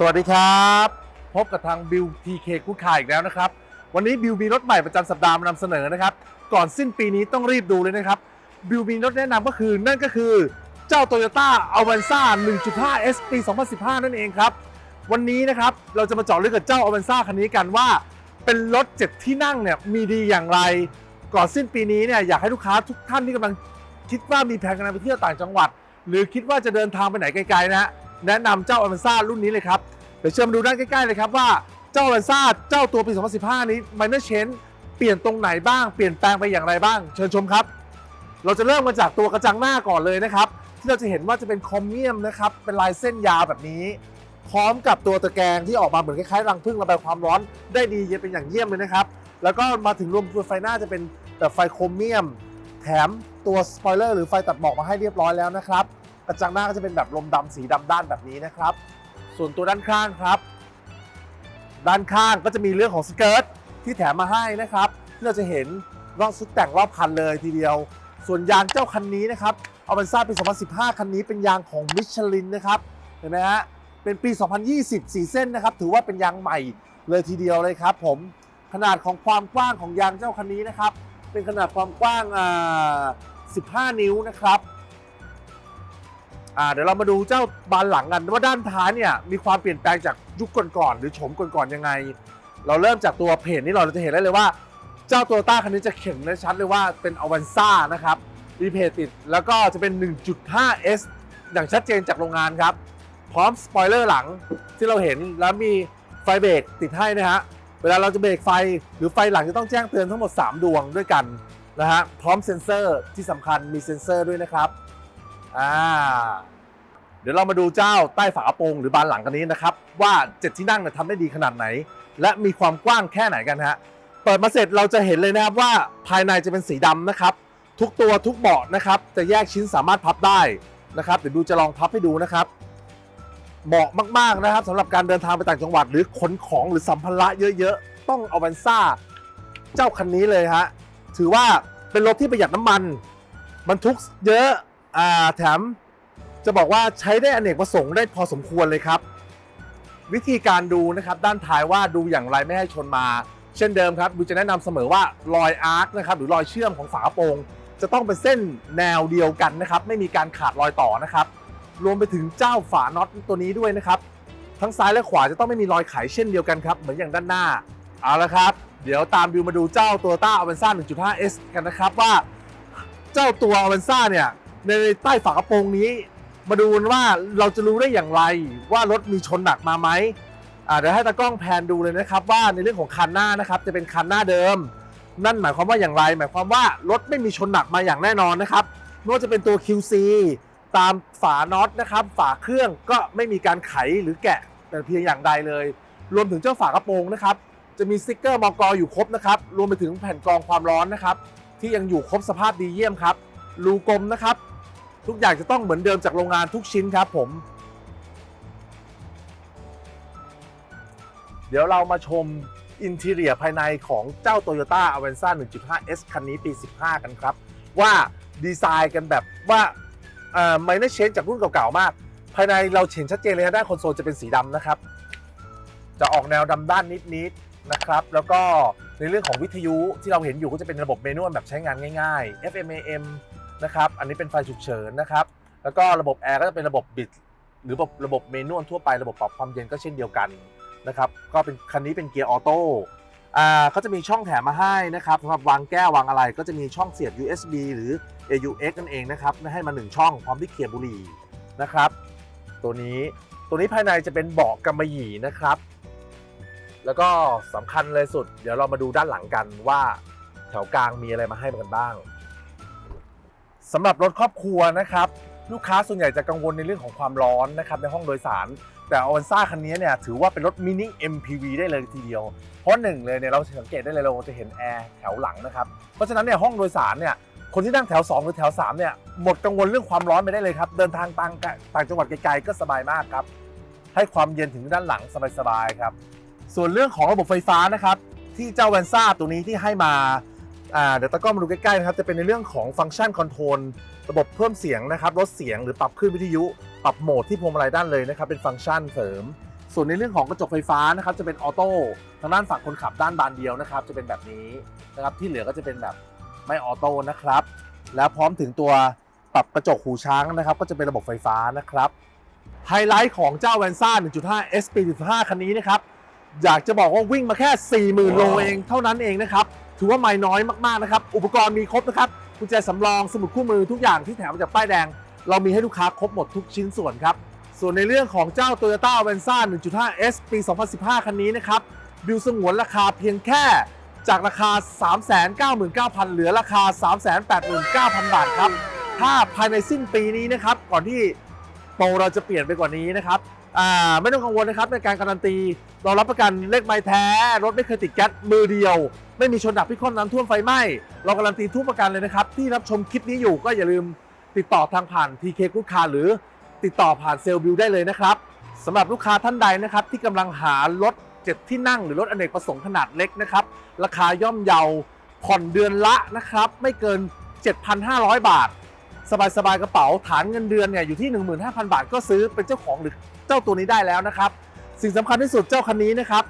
สวัสดีครับ พบกับทางบิวทีเคคู่คายอีกแล้วนะครับ วันนี้บิวมีรถใหม่ประจำสัปดาห์มานำเสนอนะครับ ก่อนสิ้นปีนี้ต้องรีบดูเลยนะครับบิวมีรถแนะนำก็คือนั่นก็คือเจ้า Toyota a v a n z a 1.5 S ปี 2015 นั่นเองครับ วันนี้นะครับเราจะมาเจาะลึกกับเจ้า a v a n z a คันนี้กันว่า เป็นรถ7ที่นั่งเนี่ยมีดีอย่างไร ก่อนสิ้นปีนี้เนี่ยอยากให้ลูกค้าทุกท่านที่กำลังคิดว่ามีแผนการไปเที่ยวต่างจังหวัด หรือคิดว่าจะเดินทางไปไหนไกลๆนะฮะ แนะนำเจ้า a v a n z a รุ่นนี้เลยครับ เดี๋ยวเชิญมาดูด้านใกล้ๆเลยครับว่าเจ้า a v a n z a เจ้าตัวปี 2015 นี้ Minor Change เปลี่ยนตรงไหนบ้างเปลี่ยนแปลงไปอย่างไรบ้าง เชิญชมครับ เราจะเริ่มมาจากตัวกระจังหน้าก่อนเลยนะครับ ที่เราจะเห็นว่าจะเป็นคอมเมียมนะครับเป็นลายเส้นยาวแบบนี้ พร้อมกับตัวตะแกรงที่ออกมาเหมือนคล้ายๆรังผึ้งระบายความร้อนได้ดีเย็นเป็นอย่างเยี่ยมเลยนะครับ แล้วก็มาถึงรวมตัวไฟหน้าจะเป็นแบบไฟโครเมียม แถมตัวสปอยเลอร์หรือไฟตัดหมอกมาให้เรียบร้อยแล้วนะครับ กระจังหน้าก็จะเป็นแบบลมดำสีดำด้านแบบนี้นะครับ ส่วนตัวด้านข้างครับ ด้านข้างก็จะมีเรื่องของสเกิร์ตที่แถมมาให้นะครับที่เราจะเห็นรอบซุดแต่งรอบคันเลยทีเดียว ส่วนยางเจ้าคันนี้นะครับเอาเป็นทราบปี 2015 คันนี้เป็นยางของมิชลินนะครับเห็นไหมฮะเป็นปี 2020สีเส้นนะครับ ถือว่าเป็นยางใหม่เลยทีเดียวเลยครับ ผมขนาดของความกว้างของยางเจ้าคันนี้นะครับ เป็นขนาดความกว้างอ่า15 นิ้วนะครับ อ่าเดี๋ยวเรามาดูเจ้าบานหลังกันว่าด้านท้ายเนี่ยมีความเปลี่ยนแปลงจากยุคก่อนๆหรือโฉมก่อนๆยังไง เราเริ่มจากตัวเพจนี้เราจะเห็นได้เลยว่า เจ้าตัวต้าคันนี้จะเข็นได้ชัดเลยว่าเป็นอวันซ่านะครับมีเพจติดแล้วก็จะเป็น 1.5S อย่างชัดเจนจากโรงงานครับ พร้อมสปอยเลอร์หลังที่เราเห็นแล้วมีไฟเบรกติดให้นะฮะเวลาเราจะเบรกไฟหรือไฟหลังจะต้องแจ้งเตือนทั้งหมด 3 ดวงด้วยกันนะฮะพร้อมเซ็นเซอร์ที่สำคัญมีเซ็นเซอร์ด้วยนะครับ อ่า เดี๋ยวเรามาดูเจ้าใต้ฝากระโปรงหรือบานหลังกันนี้นะครับ ว่า7ที่นั่งเนี่ยทำได้ดีขนาดไหน และมีความกว้างแค่ไหนกันฮะเปิดมาเสร็จเราจะเห็นเลยนะครับว่าภายในจะเป็นสีดำนะครับ ทุกตัวทุกเบาะนะครับ จะแยกชิ้นสามารถพับได้นะครับเดี๋ยวดูจะลองพับให้ดูนะครับเหมาะมากๆนะครับสำหรับการเดินทางไปต่างจังหวัด หรือขนของหรือสัมภาระเยอะๆ ต้องเอาแวนซ่าเจ้าคันนี้เลยฮะถือว่าเป็นรถที่ประหยัดน้ำมันบรรทุกเยอะ อ่าแถมจะบอกว่าใช้ได้อเนกประสงค์ได้พอสมควรเลยครับ วิธีการดูนะครับด้านท้ายว่าดูอย่างไรไม่ให้ชนมา เช่นเดิมครับดูจะแนะนำเสมอว่ารอยอาร์คนะครับหรือรอยเชื่อมของฝากระโปรงจะต้องเป็นเส้นแนวเดียวกันนะครับ ไม่มีการขาดรอยต่อนะครับ รวมไปถึงเจ้าฝาน็อตตัวนี้ด้วยนะครับ ทั้งซ้ายและขวาจะต้องไม่มีรอยไขเช่นเดียวกันครับ เหมือนอย่างด้านหน้า เอาละครับ เดี๋ยวตามบิวมาดูเจ้าตัวต้าอเวนซ่า 1.5S กันนะครับว่า เจ้าตัวอเวนซ่าเนี่ย ในใต้ฝากระโปรงนี้ มาดูกันว่าเราจะรู้ได้อย่างไรว่ารถมีชนหนักมาไหมอ่าเดี๋ยวให้ตากล้องแพนดูเลยนะครับ ว่าในเรื่องของคันหน้านะครับจะเป็นคันหน้าเดิม นั่นหมายความว่าอย่างไร หมายความว่ารถไม่มีชนหนักมาอย่างแน่นอนนะครับไม่ว่าจะเป็นตัว QC ตามฝาน็อตนะครับ ฝาเครื่องก็ไม่มีการไขหรือแกะแต่เพียงอย่างใดเลย รวมถึงเจ้าฝากระโปรงนะครับ จะมีสติกเกอร์มอกออยู่ครบนะครับ รวมไปถึงแผ่นกรองความร้อนนะครับ ที่ยังอยู่ครบสภาพดีเยี่ยมครับรูกลมนะครับ ทุกอย่างจะต้องเหมือนเดิมจากโรงงานทุกชิ้นครับผม เดี๋ยวเรามาชมอินทีเรียภายในของเจ้า Toyota Avanza 1.5S คันนี้ปี 15 กันครับ ว่าดีไซน์กันแบบว่าไม่ได้เชนจากรุ่นเก่าๆมาก ภายในเราเห็นชัดเจนเลยนะด้านคอนโซลจะเป็นสีดำนะครับ จะออกแนวดำด้านนิดๆนะครับ แล้วก็ในเรื่องของวิทยุที่เราเห็นอยู่ก็จะเป็นระบบเมนูแบบใช้งานง่ายๆ FM AM นะครับ อันนี้เป็นไฟฉุกเฉินนะครับ แล้วก็ระบบแอร์ก็จะเป็นระบบบิด หรือระบบระบบเมนูทั่วไประบบปรับความเย็นก็เช่นเดียวกันนะครับ ก็เป็นคันนี้เป็นเกียร์ออโต้เขาจะมีช่องแถมมาให้นะครับสำหรับวางแก้ววางอะไร ก็จะมีช่องเสียบ USB หรือ AUX นั่นเองนะครับให้มา 1 ช่องพร้อมที่เคลียร์บุหรี่นะครับ ตัวนี้ตัวนี้ภายในจะเป็นเบาะกำมะหยี่นะครับ แล้วก็สำคัญเลยสุด เดี๋ยวเรามาดูด้านหลังกันว่าแถวกลางมีอะไรมาให้กันบ้าง สำหรับรถครอบครัวนะครับ ลูกค้าส่วนใหญ่จะกังวลในเรื่องของความร้อนนะครับในห้องโดยสาร แต่อวันซ่าคันนี้เนี่ยถือว่าเป็นรถมินิ MPV ได้เลยทีเดียว เพราะหนึ่งเลยเนี่ยเราสังเกตได้เลยเราจะเห็นแอร์แถวหลังนะครับเพราะฉะนั้นเนี่ยห้องโดยสารเนี่ยคนที่นั่งแถว 2 หรือแถว 3 เนี่ยหมดกังวลเรื่องความร้อนไปได้เลยครับเดินทางต่างต่างจังหวัดไกลๆก็สบายมากครับให้ความเย็นถึงด้านหลังสบายๆครับส่วนเรื่องของระบบไฟฟ้านะครับที่เจ้าแวนซ่าตัวนี้ที่ให้มา อ่าเดี๋ยวตะกล้องมาดูใกล้ๆนะครับจะเป็นในเรื่องของฟังก์ชันคอนโทรลระบบเพิ่มเสียงนะครับลดเสียงหรือปรับขึ้นวิทยุปรับโหมดที่พวงมาลัยด้านเลยนะครับเป็นฟังก์ชันเสริม ส่วนในเรื่องของกระจกไฟฟ้านะครับจะเป็นออโต้ทางด้านฝั่งคนขับด้านบานเดียวนะครับจะเป็นแบบนี้นะครับที่เหลือก็จะเป็นแบบไม่ออโต้นะครับแล้วพร้อมถึงตัวปรับกระจกหูช้างนะครับก็จะเป็นระบบไฟฟ้านะครับไฮไลท์ของเจ้าแวนซ่า 1.5 SP 15คันนี้นะครับอยากจะบอกว่าวิ่งมาแค่ 40,000 โลเองเท่านั้นเองนะครับ ถือว่าไม่น้อยมากๆนะครับ อุปกรณ์มีครบนะครับกุญแจสำรองสมุดคู่มือทุกอย่างที่แถมมาจากป้ายแดง เรามีให้ลูกค้าครบหมดทุกชิ้นส่วนครับ ส่วนในเรื่องของเจ้า Toyota a v e n z a 1.5 S ปี 2015 คันนี้นะครับบิวสงวนราคาเพียงแค่จากราคา 399,000 เหลือราคา 389,000 บาทครับ ถ้าภายในสิ้นปีนี้นะครับ ก่อนที่โปรเราจะเปลี่ยนไปกว่านี้นะครับ ไม่ต้องกังวลนะครับในการการันตี เรารับประกันเลขไม้แท้ รถไม่เคยติดแก๊สมือเดียว ไม่มีชนดับพิกลน้ำท่วมไฟไหม้เราการันตีทุกประกันเลยนะครับ ที่รับชมคลิปนี้อยู่ก็อย่าลืมติดต่อทางผ่าน TK Good Car หรือติดต่อผ่านเซลล์บิวได้เลยนะครับสำหรับลูกค้าท่านใดนะครับ ที่กำลังหารถเจ็ดที่นั่งหรือรถอเนกประสงค์ขนาดเล็กนะครับ ราคาย่อมเยาผ่อนเดือนละนะครับ ไม่เกิน 7,500 บาท สบายๆกระเป๋าฐานเงินเดือนเนี่ยอยู่ที่ 15,000 บาทก็ซื้อเป็นเจ้าของหรือเจ้าตัวนี้ได้แล้วนะครับ สิ่งสำคัญที่สุดเจ้าคันนี้นะครับ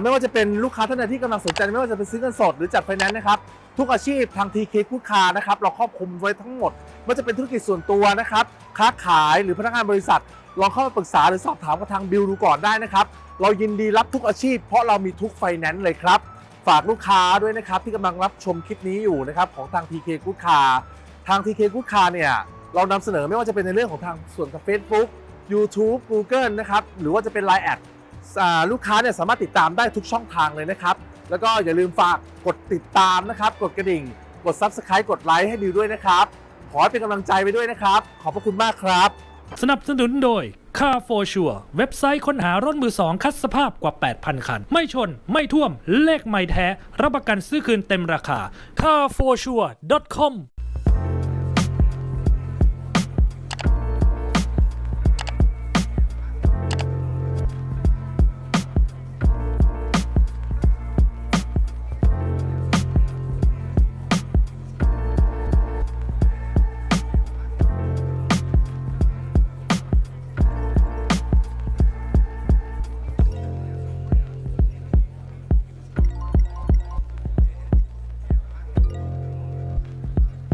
ไม่ว่าจะเป็นลูกค้าท่านใดที่กำลังสนใจไม่ว่าจะเป็นซื้อเงินสดหรือจัดไฟแนนซ์นะครับทุกอาชีพทาง TK คู o คานะครับเราครอบคลุมไว้ทั้งหมดไม่ว่าจะเป็นธุรกิจส่วนตัวนะครับค้าขายหรือพนักงานบริษัทลองเข้ามาปรึกษาหรือสอบถามกับทางบิลดูก่อนได้นะครับ เรายินดีรับทุกอาชีพ เพราะเรามีทุกไฟแนนซ์เลยครับ ฝากลูกค้าด้วยนะครับ ที่กำลังรับชมคลิปนี้อยู่นะครับ ของทาง TK คู o คา ทาง TK คู o คาเนี่ยเรานำเสนอไม่ว่าจะเป็นในเรื่องของทางส่วนของ Facebook YouTube Google นะครับหรือว่าจะเป็น Line แอดลูกค้าเนี่ยสามารถติดตามได้ทุกช่องทางเลยนะครับ แล้วก็อย่าลืมฝากกดติดตามนะครับ กดกระดิ่ง กด Subscribe กดไลค์ให้ดิวด้วยนะครับ ขอให้เป็นกำลังใจไปด้วยนะครับ ขอบพระคุณมากครับ สนับสนุนโดย Car for Sure เว็บไซต์ค้นหารถมือสองคัดสภาพกว่า 8,000 คัน ไม่ชนไม่ท่วมเลขไม่แท้ รับประกันซื้อคืนเต็มราคา carforsure.com